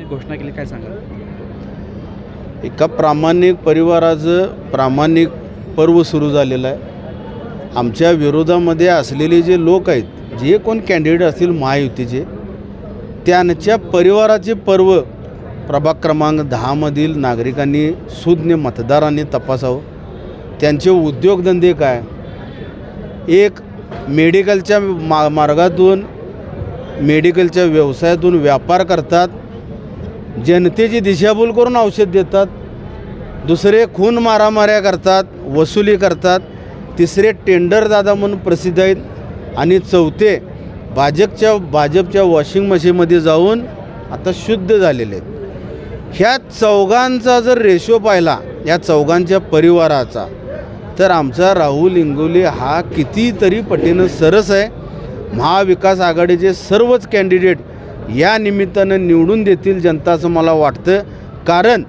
घोषणा केली काय सांगा एका प्रामाणिक परिवाराचं प्रामाणिक पर्व सुरू झालेलं आहे. आमच्या विरोधामध्ये असलेले जे लोक आहेत जे कोण कॅन्डिडेट असतील महायुतीचे त्यांच्या परिवाराचे पर्व प्रभाग क्रमांक दहामधील नागरिकांनी सुज्ञ मतदारांनी तपासावं. त्यांचे उद्योगधंदे काय? एक मेडिकलच्या मा मार्गातून मेडिकलच्या व्यवसायातून व्यापार करतात. जनतेची दिशाभूल करून औषध देतात दुसरे खून मारामाऱ्या करतात वसुली करतात तिसरे टेंडर दादा म्हणून प्रसिद्ध आहेत आणि चौथे भाजपच्या भाजपच्या वॉशिंग मशीनमध्ये जाऊन आता शुद्ध झालेले आहेत. ह्या चौघांचा जर रेशो पाहिला या चौघांच्या परिवाराचा तर आमचा राहुल इंगोले हा कितीतरी पटीनं सरस आहे. महाविकास आघाडीचे सर्वच कॅन्डिडेट या निमित्तानं निवडून देतील जनता असं मला वाटतं. कारण